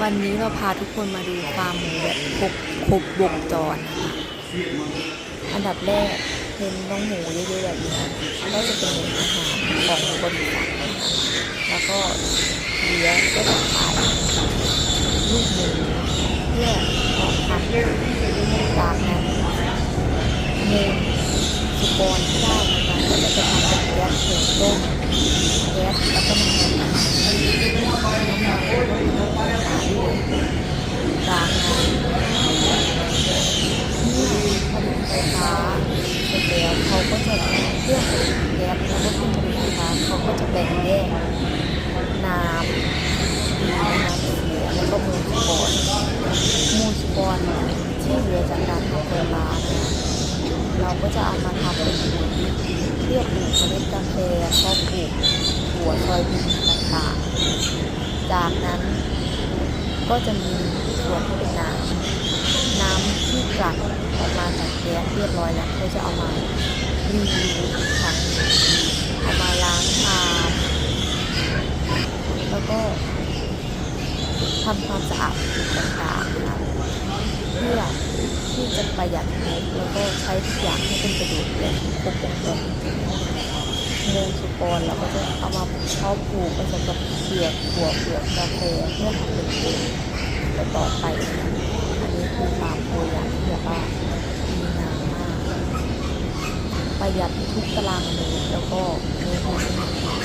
วันนี้เราพาทุกคนมาดูฟาร์มหมูแบบครบครบวงจรนะคะอันดับแรกเป็นน้องหมูเยอะๆแบบนี้ก็จะเป็นอาหารของบริษัทนะคะแล้วก็เลี้ยงก็จะขายลูกหมูเพื่อเพาะพันธุ์จากนั้นมูลสุกรที่ได้นะคะก็จะทำเป็นแก๊สเผือกต้มแก๊สแล้วก็น้ำมันน้ำมันก็ขายด้วยจากนั้น เมื่อผลิตไฟฟ้าเสร็จแล้วเขาก็จะเครื่องผลิตแก๊สแล้วก็เครื่องผลิตไฟฟ้าเขาก็จะ แบ่งแยกน้ำน้ำเสียแล้วก็มูสุกรมูลสุกรที่เหลือจากการทำไฟฟ้าเนี่ยเราก็จะเอามาทำเป็นปุ๋ยเพื่อปลูกเมล็ดกาแฟเพาะปลูกถั่วซอยบินต่างๆ จากนั้นก็จะมีส่วนที่เป็นน้ำน้ำที่กลั่นออกมาจากแก๊สเรียบร้อยแล้วก็จะเอามารีวิวอีกครั้งหนึ่งเอามาล้างชามแล้วก็ ทำความสะอาดต่างๆนะคะเพื่อที่จะประหยัดงบแล้วก็ใช้ทุกอย่างให้เป็นประโยชน์แบบครบวงจรเงินสุกรเราก็จะเอามาเพาะปลูกผสมกับเปลือกถั่วเปลือกกาแฟเพื่อทำเป็นปุ๋ยต่อไปอันนี้คือฟาร์มโคยันที่แบบว่าดีงามมาก ประหยัดทุกตารางเมตรแล้วก็มีพื้นที่ตารางเมตรด้วย